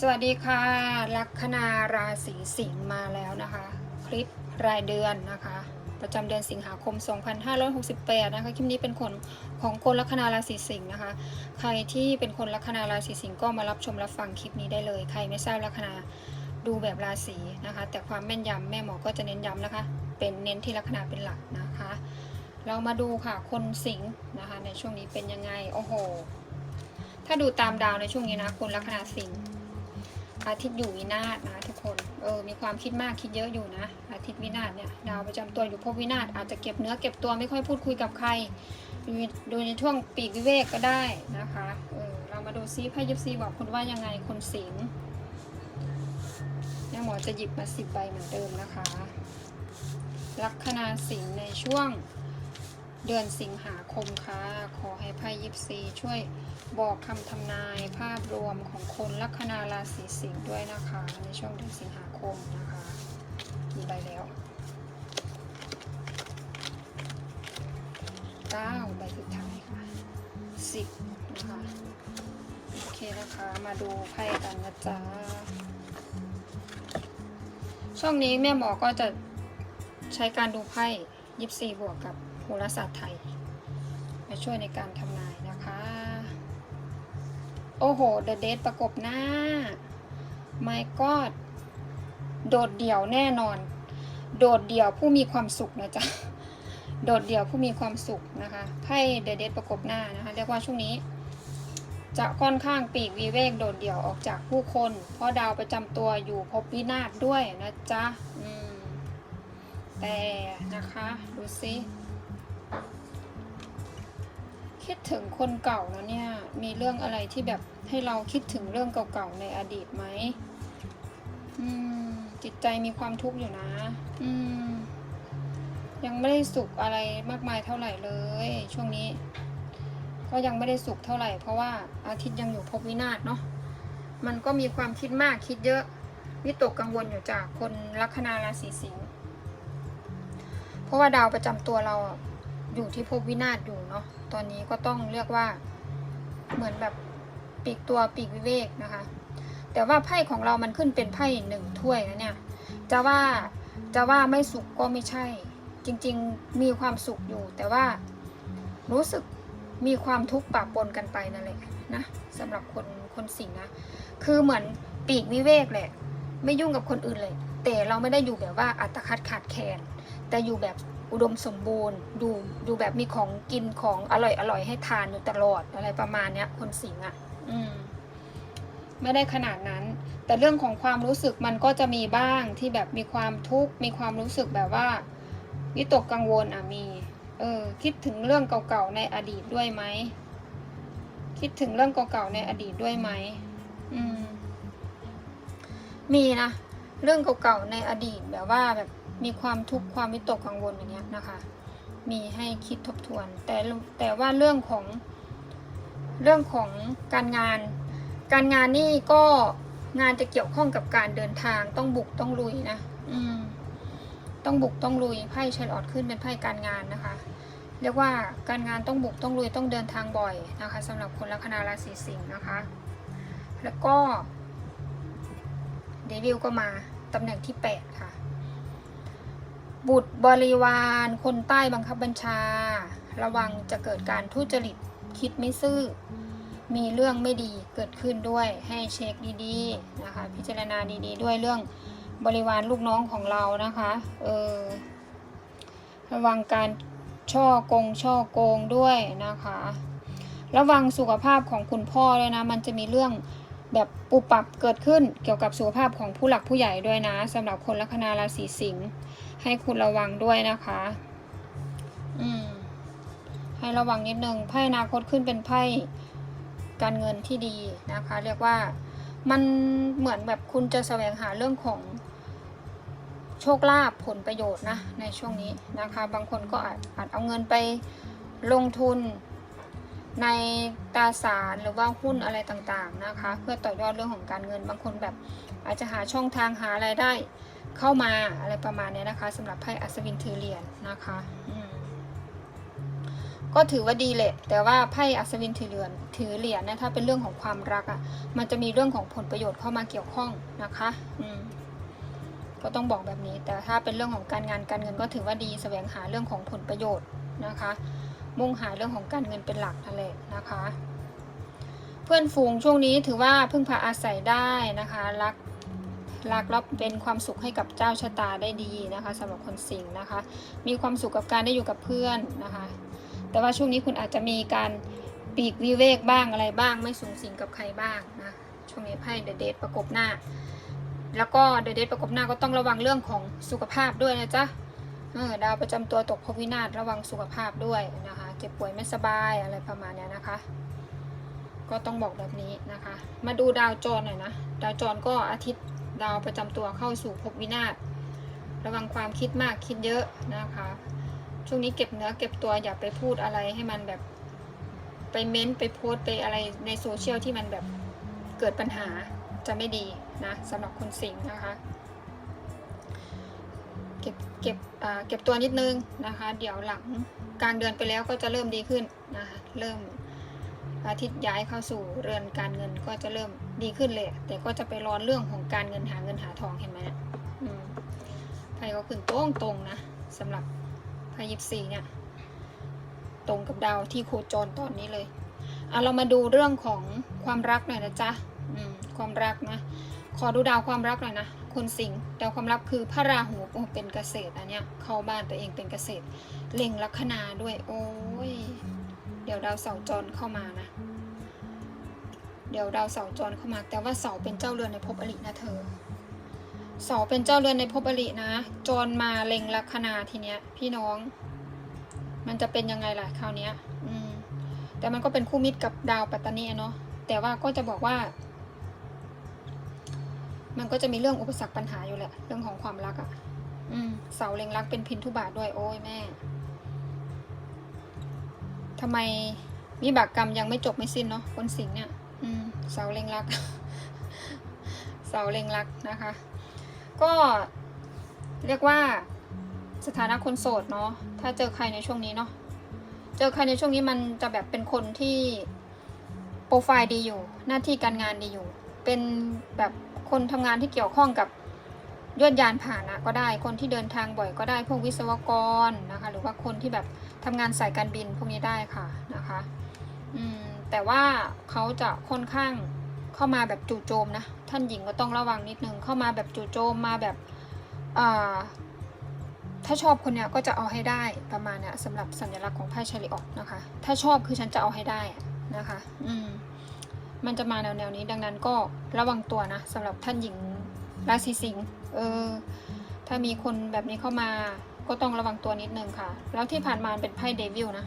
สวัสดีค่ะ ลัคนาราศีสิงห์มาแล้วนะคะ คลิปรายเดือนนะคะ ประจำเดือนสิงหาคม 2568 นะคะ คลิปนี้เป็นคนของคนลัคนาราศีสิงห์นะคะ ใครที่เป็นคนลัคนาราศีสิงห์ก็มารับชมรับฟังคลิปนี้ได้เลย ใครไม่ทราบลัคนาดูแบบราศีนะคะ แต่ความแม่นยำแม่หมอก็จะเน้นย้ำนะคะ เป็นเน้นที่ลัคนาเป็นหลักนะคะ เรามาดูค่ะคนสิงห์นะคะในช่วงนี้เป็นยังไง โอ้โห ถ้าดูตามดาวในช่วงนี้นะคนลัคนาสิงห์ อาทิตย์อยู่วินาศนะทุกคน เออ มีความคิดมากคิดเยอะอยู่นะ อาทิตย์วินาศเนี่ย ดาวประจำตัวอยู่ภพวินาศอาจจะเก็บเนื้อเก็บตัวไม่ค่อยพูดคุยกับใครดูดูในช่วงปีกวิเวกก็ได้นะคะ เออ เรามาดูซิไพ่ยิปซีบอกคุณว่ายังไงคนสิงห์เนี่ยหมอจะหยิบมาสิบใบเหมือนเดิมนะคะ ลัคนาสิงห์ในช่วง เดือนสิงหาคมค่ะ ขอให้ไพ่ยิปซีช่วยบอกคำทำนายภาพรวมของคนลัคนาราศีสิงห์ด้วยนะคะ ในช่วงเดือนสิงหาคมนะคะมีใบแล้วเก้าใบสุดท้ายค่ะสิบนะคะ โอเคนะคะ มาดูไพ่กันนะจ๊ะ ช่องนี้แม่หมอก็จะใช้การดูไพ่ยิปซีบวกกับ โหราศาสตร์ไทย มาช่วยในการทำนายนะคะ โอ้โห เดอะเดทประกบหน้าไม่ก็โดดเดี่ยวแน่นอน โดดเดี่ยวผู้มีความสุขนะจ๊ะ โดดเดี่ยวผู้มีความสุขนะคะ ไพ่เดอะเดทประกบหน้านะคะ เรียกว่าช่วงนี้ จะค่อนข้างปีกวิเวกโดดเดี่ยวออกจากผู้คน เพราะดาวประจำตัวอยู่ภพวินาศด้วยนะจ๊ะแต่นะคะ ดูซิ คิดถึงคนเก่านะเนี่ย มีเรื่องอะไรที่แบบให้เราคิดถึงเรื่องเก่าๆในอดีตไหมอืม จิตใจมีความทุกข์อยู่นะ อืม ยังไม่ได้สุขอะไรมากมายเท่าไหร่เลย ช่วงนี้ ก็ยังไม่ได้สุขเท่าไหร่ เพราะว่าอาทิตย์ยังอยู่ภพวินาศเนาะ มันก็มีความคิดมากคิดเยอะ วิตกกังวลอยู่จากคนลัคนาราศีสิงห์ เพราะว่าดาวประจำตัวเราอะ อยู่ที่ภพวินาศอยู่เนาะ ตอนนี้ก็ต้องเรียกว่าเหมือนแบบปีกตัวปีกวิเวกนะคะ แต่ว่าไพ่ของเรามันขึ้นเป็นไพ่หนึ่งถ้วยนะเนี่ย จะว่าจะว่าไม่สุขก็ไม่ใช่ จริงๆมีความสุขอยู่ แต่ว่ารู้สึกมีความทุกข์ปะปนกันไปนั่นแหละนะสำหรับคนคนสิงห์นะ คือเหมือนปีกวิเวกแหละ ไม่ยุ่งกับคนอื่นเลย แต่เราไม่ได้อยู่แบบว่าอัตคัดขาดแคลนแต่อยู่แบบ อุดมสมบูรณ์ ดูดูแบบมีของกินของอร่อยอร่อยให้ทานอยู่ตลอดอะไรประมาณเนี้ย คนสิงห์อะ อืม ไม่ได้ขนาดนั้น แต่เรื่องของความรู้สึกมันก็จะมีบ้างที่แบบมีความทุกข์มีความรู้สึกแบบว่าวิตกกังวลอะมี เออ คิดถึงเรื่องเก่าๆในอดีตด้วยไหมคิดถึงเรื่องเก่าๆในอดีตด้วยไหมอืม มีนะเรื่องเก่าๆในอดีตแบบว่าแบบ มีความทุกข์ความวิตกกังวลอย่างเงี้ยนะคะ มีให้คิดทบทวน แต่แต่ว่าเรื่องของเรื่องของการงาน การงานนี่ก็งานจะเกี่ยวข้องกับการเดินทางต้องบุกต้องลุยนะอืมต้องบุกต้องลุยไพ่เชลออดขึ้นเป็นไพ่การงานนะคะ เรียกว่าการงานต้องบุกต้องลุยต้องเดินทางบ่อยนะคะสำหรับคนลัคนาราศีสิงห์นะคะ แล้วก็เดวิลก็มาตำแหน่งที่ 8 ค่ะ บุตรบริวารคนใต้บังคับบัญชา ระวังจะเกิดการทุจริตคิดไม่ซื่อ มีเรื่องไม่ดีเกิดขึ้นด้วยให้เช็คดีๆนะคะ พิจารณาดีๆ ด้วยเรื่องบริวารลูกน้องของเรานะคะเออระวังการช่อกงช่อโกงด้วยนะคะ ระวังสุขภาพของคุณพ่อด้วยนะ มันจะมีเรื่องแบบปุบปับเกิดขึ้นเกี่ยวกับสุขภาพของผู้หลักผู้ใหญ่ด้วยนะสำหรับคนลัคนาราศีสิงห์ ให้คุณระวังด้วยนะคะ อืม ให้ระวังนิดนึงไพ่อนาคตขึ้นเป็นไพ่การเงินที่ดีนะคะ เรียกว่ามันเหมือนแบบคุณจะแสวงหาเรื่องของโชคลาภผลประโยชน์นะในช่วงนี้นะคะ บางคนก็อาจอาจเอาเงินไปลงทุนในตราสารหรือว่าหุ้นอะไรต่างๆนะคะ เพื่อต่อยอดเรื่องของการเงินบางคนแบบอาจจะหาช่องทางหาไรายได้ เข้ามาอะไรประมาณเนี้ยนะคะสำหรับไพ่อัศวินถือเหรียญนะคะก็ถือว่าดีแหละ แต่ว่าไพ่อัศวินถือเหรียญถือเหรียญนะถ้าเป็นเรื่องของความรักอะ่ะ มันจะมีเรื่องของผลประโยชน์เข้ามาเกี่ยวข้องนะคะ อืมก็ต้องบอกแบบนี้ แต่ถ้าเป็นเรื่องของการงานการเงินก็ถือว่าดีแสวงหาเรื่องของผลประโยชน์นะคะ มุ่งหาเรื่องของการเงินเป็นหลักนั่นแหละนะคะ เพื่อนฝูงช่วงนี้ถือว่าพึ่งพาอาศัยได้นะคะ รัก รักรับเป็นความสุขให้กับเจ้าชะตาได้ดีนะคะสำหรับคนสิงห์นะคะ มีความสุขกับการได้อยู่กับเพื่อนนะคะ แต่ว่าช่วงนี้คุณอาจจะมีการปีกวิเวกบ้างอะไรบ้าง ไม่สูงสิงกับใครบ้างนะช่วงนี้ไพ่เดเดทประกบหน้า แล้วก็เดเดทประกบหน้าก็ต้องระวังเรื่องของสุขภาพด้วยนะจ๊ะเออดาวประจำตัวตกพวินาศระวังสุขภาพด้วยนะคะ เจ็บป่วยไม่สบายอะไรประมาณนี้นะคะ ก็ต้องบอกแบบนี้นะคะ มาดูดาวจรหน่อยนะ ดาวจรก็อาทิตย์ ดาวประจำตัวเข้าสู่ภพวินาศระวังความคิดมากคิดเยอะนะคะ ช่วงนี้เก็บเนื้อเก็บตัวอย่าไปพูดอะไรให้มันแบบไปเม้นไปโพสต์ไปอะไรในโซเชียลที่มันแบบเกิดปัญหาจะไม่ดีนะสำหรับคนสิงห์นะคะ เก็บเก็บอ่าเก็บตัวนิดนึงนะคะ เดี๋ยวหลังกลางเดือนไปแล้วก็จะเริ่มดีขึ้นนะคะเริ่มอาทิตย์ย้ายเข้าสู่เรือนการเงินก็จะเริ่ม ดีขึ้นเลย แต่ก็จะไปร้อนเรื่องของการเงินหาเงินหาทองเห็นไหมเนี่ยไพ่ก็ขึ้นตรงตรงๆนะสำหรับไพ่ยิปซีเนี่ยตรงกับดาวที่โคจรตอนนี้เลยเอาเรามาดูเรื่องของความรักหน่อยนะจ๊ะความรักนะขอดูดาวความรักหน่อยนะคนสิงห์ดาวความรักคือพระราหูเป็นเกษตรอันเนี้ยเข้าบ้านตัวเองเป็นเกษตรเล็งลัคนาด้วย โอ้ยเดี๋ยวดาวเสาจรเข้ามานะ เดี๋ยวดาวเสาจรเข้ามา แต่ว่าเสาเป็นเจ้าเรือนในภพอรินะเธอ เสาเป็นเจ้าเรือนในภพอรินะ จรมาเล็งลัคนาทีเนี้ย พี่น้อง มันจะเป็นยังไงล่ะคราวเนี้ย อืม แต่มันก็เป็นคู่มิตรกับดาวปัตตานีเนาะ แต่ว่าก็จะบอกว่า มันก็จะมีเรื่องอุปสรรคปัญหาอยู่แหละ เรื่องของความรักอะ่ะ อืม เสาเล็งรักเป็นพินทุบาทด้วย โอ้ยแม่ทำไมวิบากกรรมยังไม่จบไม่สิ้นเนาะคนสิงห์เนี่ย เสาเล็งรัก เสาเล็งรักนะคะ ก็เรียกว่าสถานะคนโสดเนาะถ้าเจอใครในช่วงนี้เนาะเจอใครในช่วงนี้มันจะแบบเป็นคนที่โปรไฟล์ดีอยู่ หน้าที่การงานดีอยู่ เป็นแบบคนทำงานที่เกี่ยวข้องกับยวดยานผ่านะก็ได้คนที่เดินทางบ่อยก็ได้พวกวิศวกรนะคะ หรือว่าคนที่แบบทำงานสายการบินพวกนี้ได้ค่ะนะคะ อืม แต่ว่าเขาจะค่อนข้างเข้ามาแบบจู่โจมนะ ท่านหญิงก็ต้องระวังนิดนึง เข้ามาแบบจู่โจมมาแบบถ้าชอบคนเนี้ยก็จะเอาให้ได้ประมาณเนี้ยสำหรับสัญลักษณ์ของไพ่ชาริออกนะคะ ถ้าชอบคือฉันจะเอาให้ได้นะคะ อืมมันจะมาแนวแนวนี้ดังนั้นก็ระวังตัวนะสำหรับท่านหญิงราศีสิงห์เออ ถ้ามีคนแบบนี้เข้ามาก็ต้องระวังตัวนิดนึงค่ะ แล้วที่ผ่านมาเป็นไพ่เดวิลนะ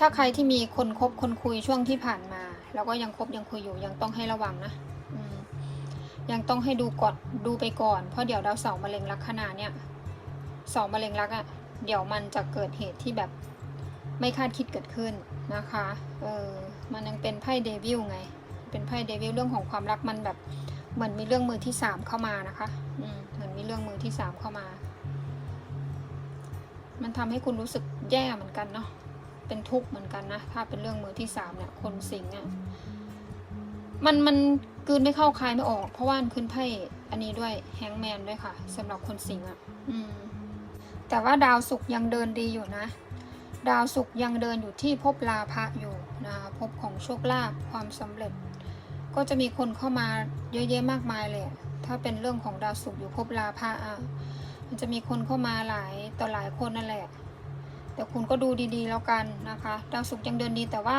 ถ้าใครที่มีคนคบคนคุยช่วงที่ผ่านมา แล้วก็ยังคบยังคุยอยู่ยังต้องให้ระวังนะยังต้องให้ดูก่อนดูไปก่อน เพราะเดี๋ยวดาวเสาร์มะเร็งลัคนาเนี่ยเสาร์มะเร็งลักอะ่ะเดี๋ยวมันจะเกิดเหตุที่แบบไม่คาดคิดเกิดขึ้นนะคะเออมันยังเป็นไพ่เดวิลไง เป็นไพ่เดวิลเรื่องของความรักมันแบบเหมือนมีเรื่องมือที่สามเข้ามานะคะอืมเหมือนมีเรื่องมือที่สามเข้ามา มันทำให้คุณรู้สึกแย่เหมือนกันเนาะ เป็นทุกข์เหมือนกันนะ ถ้าเป็นเรื่องมือที่สามเนี่ยคนสิงห์เนี่ยมันมันกืนไม่เข้าคายไม่ออก เพราะว่ามันขึ้นไพ่อันนี้ด้วยแฮงแมนด้วยค่ะสำหรับคนสิงห์อะอืมแต่ว่าดาวศุกร์ยังเดินดีอยู่นะ ดาวศุกร์ยังเดินอยู่ที่ภพลาภะอยู่นะคะภพของโชคลาภความสำเร็จ ก็จะมีคนเข้ามาเยอะแยะมากมายเลยอะถ้าเป็นเรื่องของดาวศุกร์อยู่ภพลาภะอะมันจะมีคนเข้ามาหลายต่อหลายคนนั่นแหละ แต่คุณก็ดูดีๆแล้วกันนะคะ ดาวศุกร์ยังเดินดีแต่ว่า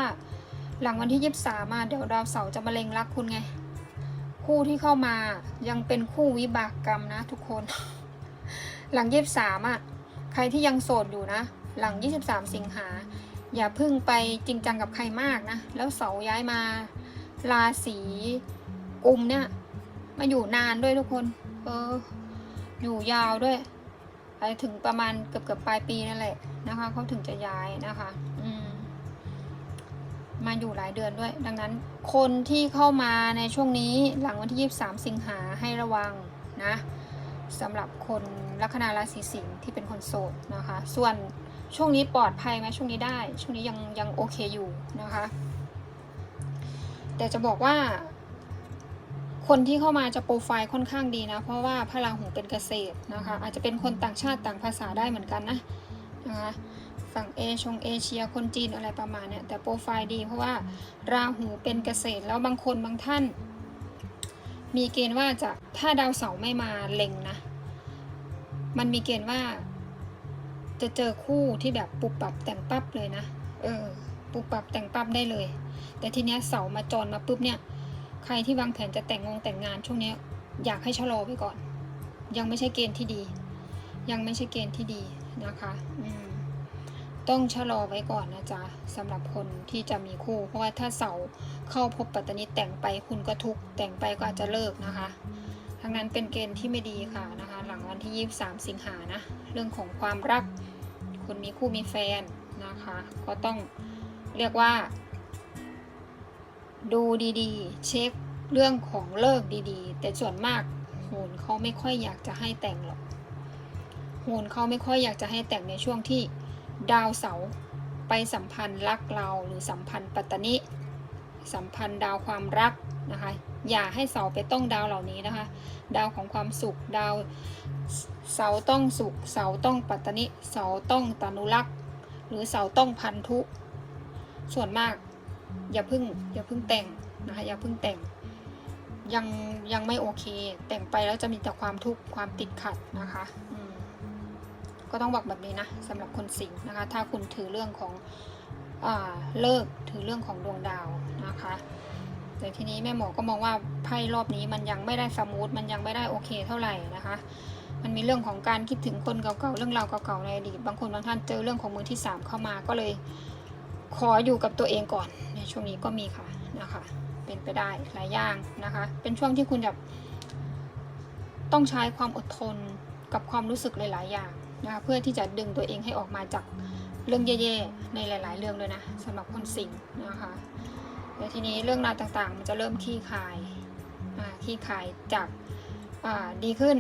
หลังวันที่ยี่สิบสามมาเดี๋ยวดาวเสาร์จะมาเล็งรักคุณไง คู่ที่เข้ามายังเป็นคู่วิบากกรรมนะทุกคน หลังยี่สิบสามอะใครที่ยังโสดอยู่นะ หลัง 23 สิงหา อย่าพึ่งไปจริงจังกับใครมากนะ แล้วเสาร์ย้ายมาราศีกุมเนี่ยมาอยู่นานด้วยทุกคน เออ อยู่ยาวด้วย ไปถึงประมาณเกือบเกือบปลายปีนั่นแหละ นะคะเขาถึงจะย้ายนะคะ อืมมาอยู่หลายเดือนด้วย ดังนั้นคนที่เข้ามาในช่วงนี้หลังวันที่ 23 สิงหาให้ระวังนะสำหรับคนลัคนาราศีสิงห์ที่เป็นคนโสดนะคะ ส่วนช่วงนี้ปลอดภัยไหมช่วงนี้ได้ ช่วงนี้ยังยังโอเคอยู่นะคะ แต่จะบอกว่า คนที่เข้ามาจะโปรไฟล์ค่อนข้างดีนะ เพราะว่าพระราหูเป็นเกษตรนะคะ อาจจะเป็นคนต่างชาติต่างภาษาได้เหมือนกันนะ นะคะฝั่งเอชงเอเชียคนจีนอะไรประมาณเนี้ยแต่โปรไฟล์ดีเพราะว่าราหูเป็นเกษตรแล้วบางคนบางท่าน มีเกณฑ์ว่าจะถ้าดาวเสาร์ไม่มาเล็งนะ มันมีเกณฑ์ว่า จะเจอคู่ที่แบบปุบปับแต่งปั๊บเลยนะเออปุบปับแต่งปั๊บได้เลย แต่ทีเนี้ยเสามาจรมาปุ๊บเนี่ย ใครที่วางแผนจะแต่งงงแต่งงานช่วงเนี้ยอยากให้ชะลอไปก่อน ยังไม่ใช่เกณฑ์ที่ดี ยังไม่ใช่เกณฑ์ที่ดี นะคะอืมต้องชะลอไว้ก่อนนะจ๊ะสำหรับคนที่จะมีคู่ เพราะว่าถ้าเสาเข้าพบปัตตานีแต่งไปคุณก็ทุกแต่งไปก็อาจจะเลิกนะคะทั้งนั้นเป็นเกณฑ์ที่ไม่ดีค่ะนะคะ หลังวันที่ 23 สิงหานะ เรื่องของความรักคนมีคู่มีแฟนนะคะ ก็ต้องเรียกว่า ดูดีๆ เช็คเรื่องของเลิกดีๆ แต่ส่วนมากโหนเขาไม่ค่อยอยากจะให้แต่งหรอก โหนเขาไม่ค่อยอยากจะให้แต่งในช่วงที่ดาวเสาไปสัมพันธ์รักเราหรือสัมพันธ์ปัตตนิสัมพันธ์ดาวความรักนะคะ อย่าให้เสาไปต้องดาวเหล่านี้นะคะ ดาวของความสุขดาวเสาต้องสุขเสาต้องปัตตนิเสาต้องตานุรักษ์หรือเสาต้องพันธุ ส่วนมากอย่าพึ่งอย่าพึ่งแต่งนะคะอย่าพึ่งแต่งยังยังไม่โอเค แต่งไปแล้วจะมีแต่ความทุกข์ความติดขัดนะคะ ก็ต้องบอกแบบนี้นะสำหรับคนสิงห์นะคะ ถ้าคุณถือเรื่องของอเลิกถือเรื่องของดวงดาวนะคะแต่ทีนี้แม่หมอก็มองว่าไพ่รอบนี้มันยังไม่ได้สมูทมันยังไม่ได้โอเคเท่าไหร่นะคะ มันมีเรื่องของการคิดถึงคนเก่าๆเรื่องราวเก่าๆในอดีตบางคนบางท่านเจอเรื่องของมือที่สามเข้ามาก็เลยขออยู่กับตัวเองก่อนในช่วงนี้ก็มีค่ะนะคะ เป็นไปได้หลายอย่างนะคะ เป็นช่วงที่คุณแบบต้องใช้ความอดทนกับความรู้สึกหลายๆอย่าง นะคะเพื่อที่จะดึงตัวเองให้ออกมาจากเรื่องแย่ๆในหลาย ๆ เรื่องเลยนะสำหรับคนสิงห์นะคะแต่ทีนี้เรื่องราวต่างๆ มันจะเริ่มขี้คายขี้คายจากดีขึ้น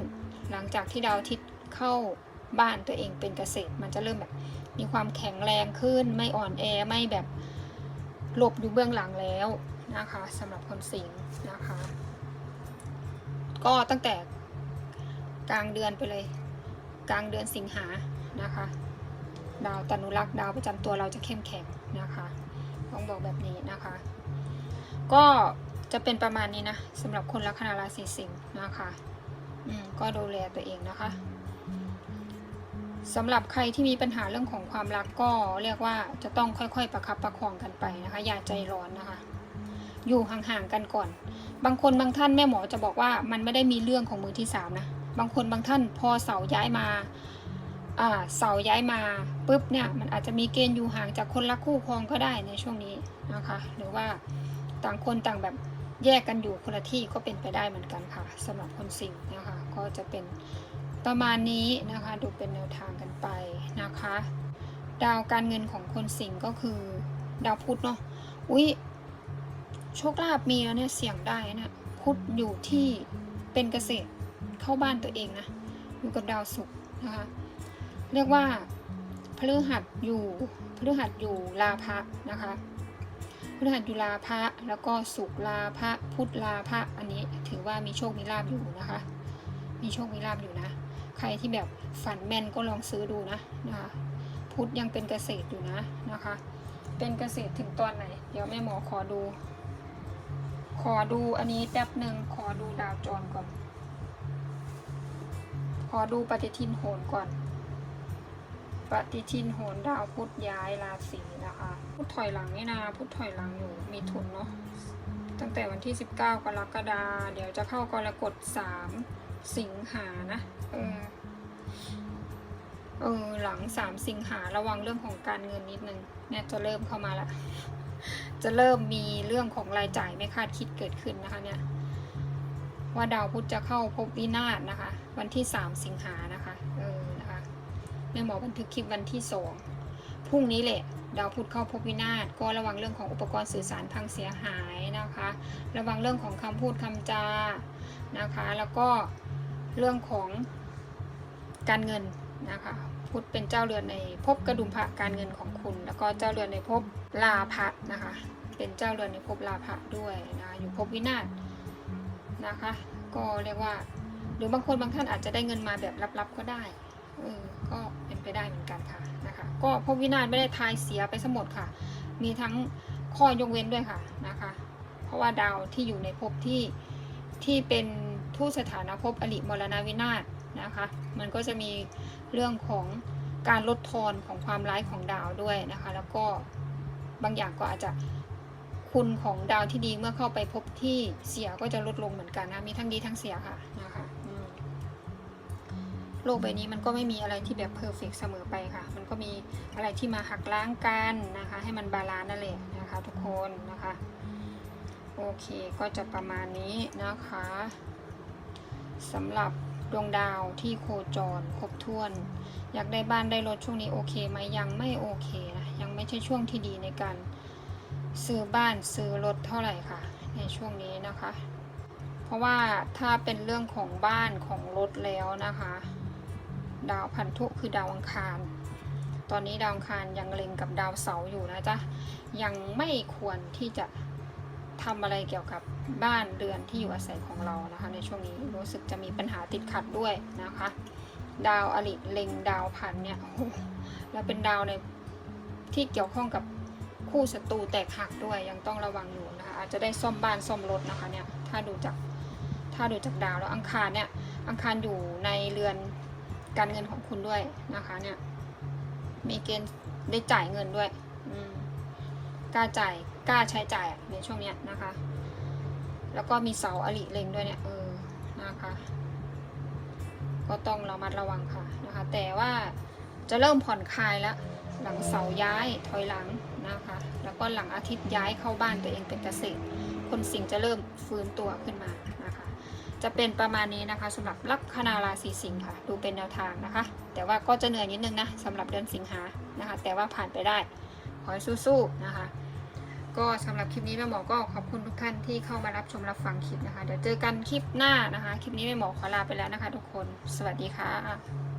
หลังจากที่ดาวอาทิตย์เข้าบ้านตัวเองเป็นเกษตร มันจะเริ่มแบบมีความแข็งแรงขึ้น ไม่อ่อนแอไม่แบบหลบอยู่เบื้องหลังแล้วนะคะสำหรับคนสิงห์นะคะ ก็ตั้งแต่กลางเดือนไปเลย กลางเดือนสิงหานะคะ ดาวตนุรักษ์ดาวประจำตัวเราจะเข้มแข็งนะคะต้องบอกแบบนี้นะคะ ก็จะเป็นประมาณนี้นะสำหรับคนลัคนาราศีสิงห์นะคะอืมก็ดูแลตัวเองนะคะสำหรับใครที่มีปัญหาเรื่องของความรักก็เรียกว่าจะต้องค่อยๆ ประคับประคองกันไปนะคะ อย่าใจร้อนนะคะ อยู่ห่างๆกันก่อน บางคนบางท่านแม่หมอจะบอกว่ามันไม่ได้มีเรื่องของมือที่สามนะ บางคนบางท่านพอเสาย้ายมาเสาย้ายมาปุ๊บเนี่ยมันอาจจะมีเกณฑ์อยู่ห่างจากคนรักคู่ครองก็ได้ในช่วงนี้นะคะหรือว่าต่างคนต่างแบบแยกกันอยู่คนละที่ก็เป็นไปได้เหมือนกันค่ะสำหรับคนสิงห์นะคะก็จะเป็นประมาณนี้นะคะดูเป็นแนวทางกันไปนะคะ ดาวการเงินของคนสิงห์ก็คือดาวพุธเนาะอุ้ยโชคลาภมีแล้วเนี่ยเสี่ยงได้นะพุธอยู่ที่เป็นเกษตร เข้าบ้านตัวเองนะอยู่กับดาวศุกร์นะคะเรียกว่าพฤหัสอยู่พฤหัสอยู่ลาภะนะคะพฤหัสอยู่ลาภะแล้วก็ศุกร์ลาภะพุธลาภะอันนี้ถือว่ามีโชคมีลาภอยู่นะคะ มีโชคมีลาภอยู่นะ ใครที่แบบฝันแม่นก็ลองซื้อดูนะนะคะพุธยังเป็นเกษตรอยู่นะนะคะ เป็นเกษตรถึงตอนไหน เดี๋ยวแม่หมอขอดู ขอดูอันนี้แป๊บหนึ่งขอดูดาวจรก่อน ขอดูปฏิทินโหนก่อน ปฏิทินโหนดาวพุธย้ายราศีนะคะ พุธถอยหลังนี่นะพุธถอยหลังอยู่มีทุนเนาะ ตั้งแต่วันที่ 19 กรกฎาเดี๋ยวจะเข้ากรกฎ3สิงหานะ เออ เออ หลังสามสิงหาระวังเรื่องของการเงินนิดนึง เนี่ยจะเริ่มเข้ามาละ จะเริ่มมีเรื่องของรายจ่ายไม่คาดคิดเกิดขึ้นนะคะเนี่ย ว่าดาวพุธจะเข้าภพวินาศนะคะ วันที่สามสิงหานะคะเออนะคะแม่หมอบันทึกคลิปวันที่สองพรุ่งนี้แหละ ดาวพุธเข้าภพวินาศก็ระวังเรื่องของอุปกรณ์สื่อสารพังเสียหายนะคะ ระวังเรื่องของคำพูดคำจานะคะ แล้วก็เรื่องของการเงินนะคะพุธเป็นเจ้าเรือนในภพกระดุมพระการเงินของคุณ แล้วก็เจ้าเรือนในภพลาภะนะคะ เป็นเจ้าเรือนในภพลาภะด้วยนะอยู่ภพวินาศ นะคะ ก็เรียกว่า หรือบางคนบางท่านอาจจะได้เงินมาแบบลับๆก็ได้เออก็เป็นไปได้เหมือนกันค่ะนะคะ ก็ภพวินาศไม่ได้ทายเสียไปสมดค่ะ มีทั้งข้อยกเว้นด้วยค่ะนะคะ เพราะว่าดาวที่อยู่ในภพที่ที่เป็นทูตสถานภพอริมรณวินาศนะคะ มันก็จะมีเรื่องของการลดทอนของความร้ายของดาวด้วยนะคะ แล้วก็บางอย่างก็อาจจะ คุณของดาวที่ดีเมื่อเข้าไปพบที่เสียก็จะลดลงเหมือนกันนะมีทั้งดีทั้งเสียค่ะนะคะโลกใบนี้มันก็ไม่มีอะไรที่แบบเพอร์เฟกเสมอไปค่ะ มันก็มีอะไรที่มาหักล้างกันนะคะ ให้มันบาลานซ์นั่นแหละนะคะ ทุกคนนะคะ โอเคก็จะประมาณนี้นะคะสำหรับดวงดาวที่โคจรครบถ้วน อยากได้บ้านได้รถช่วงนี้โอเคไหมยังไม่โอเคนะยังไม่ใช่ช่วงที่ดีในการ ซื้อบ้านซื้อรถเท่าไหร่ค่ะ ในช่วงนี้นะคะ เพราะว่าถ้าเป็นเรื่องของบ้านของรถแล้วนะคะ ดาวพันธุคือดาวอังคาร ตอนนี้ดาวอังคารยังเล็งกับดาวเสาร์อยู่นะจ๊ะยังไม่ควรที่จะทำอะไรเกี่ยวกับบ้านเรือนที่อยู่อาศัยของเรานะคะ ในช่วงนี้รู้สึกจะมีปัญหาติดขัดด้วยนะคะ ดาวอริเล็งดาวพันเนี่ยโอ้แล้วเป็นดาวในที่เกี่ยวข้องกับ คู่ศัตรูแตกหักด้วยยังต้องระวังอยู่นะคะอาจจะได้ซ่อมบ้านซ่อมรถนะคะเนี่ยถ้าดูจากถ้าดูจากดาวแล้วอังคารเนี่ยอังคารอยู่ในเรือนการเงินของคุณด้วยนะคะเนี่ยมีเกณฑ์ได้จ่ายเงินด้วยกล้าจ่ายกล้าใช้จ่ายในช่วงเนี้ยนะคะ แล้วก็มีเสาอลิเล็งด้วยเนี่ยเออนะคะ ก็ต้องระมัดระวังค่ะนะคะ แต่ว่าจะเริ่มผ่อนคลายแล้วหลังเสาย้ายถอยหลัง นะคะ แล้วก็หลังอาทิตย์ย้ายเข้าบ้านตัวเองเป็นเกษตร คนสิงห์จะเริ่มฟื้นตัวขึ้นมานะคะ จะเป็นประมาณนี้นะคะสำหรับลัคนาราศีสิงห์ค่ะ ดูเป็นแนวทางนะคะ แต่ว่าก็จะเหนื่อยนิดนึงนะสำหรับเดือนสิงหานะคะ แต่ว่าผ่านไปได้ ขอให้สู้ๆนะคะ ก็สำหรับคลิปนี้แม่หมอก็ขอบคุณทุกท่านที่เข้ามารับชมรับฟังคลิปนะคะ เดี๋ยวเจอกันคลิปหน้านะคะ คลิปนี้แม่หมอขอลาไปแล้วนะคะ ทุกคน สวัสดีค่ะ